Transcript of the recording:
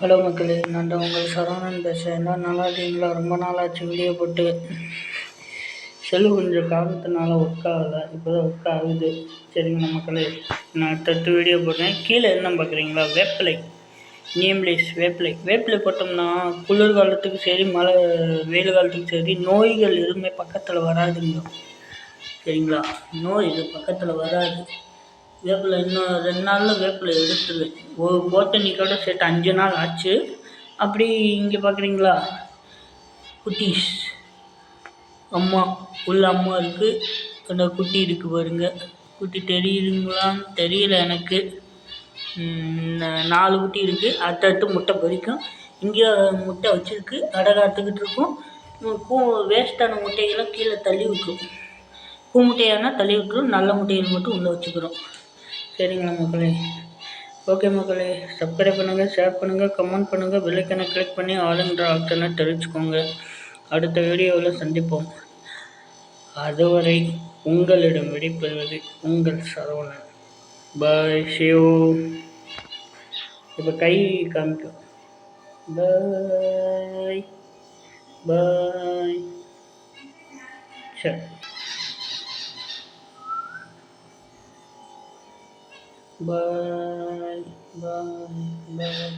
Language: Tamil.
ஹலோ மக்களே நான் உங்கள் சரவணன் பேசுகிறேன் என்ன நல்லா இருக்கீங்களா? ரொம்ப நாள் ஆச்சு வீடியோ போட்டு. செல்லு கொஞ்சம் காரணத்தினால ஒர்க் ஆகலை. இப்போ தான் ஒர்க் ஆகுது. சரிங்களா மக்களே? நான் அடுத்தடுத்து வீடியோ போடுறேன். கீழே என்ன பார்க்குறீங்களா? வேப்பிலை. நேம்லெஸ் வேப்பிலை. வேப்பிலை போட்டோம்னா குளிர் காலத்துக்கு சரி மழை வெயில் காலத்துக்கு சரி நோய்கள் எதுவுமே பக்கத்தில் வராதுங்க. சரிங்களா? நோய் இது பக்கத்தில் வராது. வேப்பில இன்னும் ரெண்டு நாளில் வேப்பில எடுத்துருவேன் ஒரு போத்தனிக்கோட சேர்த்து அஞ்சு நாள் ஆச்சு. அப்படி இங்கே பார்க்குறீங்களா குட்டீஸ். அம்மா உள்ள அம்மா இருக்குது அந்த குட்டி இருக்குது பாருங்க. குட்டி தெரியுதுங்களான்னு தெரியல எனக்கு. நாலு குட்டி இருக்குது அடுத்தடுத்து முட்டை பொறிக்கும் இங்கே முட்டை வச்சுருக்கு. கடை காத்துக்கிட்டு இருக்கும். கூ வேஸ்ட்டான முட்டையெல்லாம் கீழே தள்ளி விட்டுரும் பூ முட்டையானால் தள்ளி விட்டுரும் நல்ல முட்டைகள் மட்டும் உள்ளே வச்சுக்கிறோம். சரிங்களா மக்களே? ஓகே மக்களே சப்ஸ்கிரைப் பண்ணுங்கள் ஷேர் பண்ணுங்கள் கமெண்ட் பண்ணுங்கள் பெல்லைக்கனை கிளிக் பண்ணி ஆளுங்கிற ஆப்ஷனை தெரிஞ்சுக்கோங்க அடுத்த வீடியோவில் சந்திப்போம். அதுவரை உங்களிடம் விடைபெறுவது உங்கள் சரவணன். பாய் ஷியோ இப்போ கை காமிக்கும் பாய் பாய் சரி. Bye bye bye